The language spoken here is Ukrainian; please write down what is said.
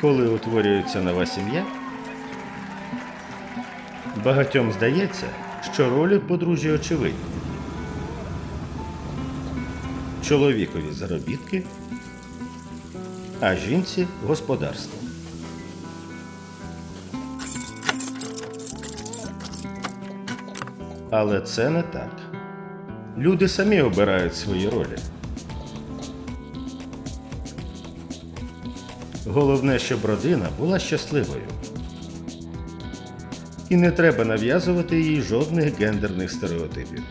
Коли утворюється нова сім'я, багатьом здається, що ролі подружжя очевидні. Чоловікові заробітки, а жінці господарство. Але це не так. Люди самі обирають свої ролі. Головне, щоб родина була щасливою. І не треба нав'язувати їй жодних гендерних стереотипів.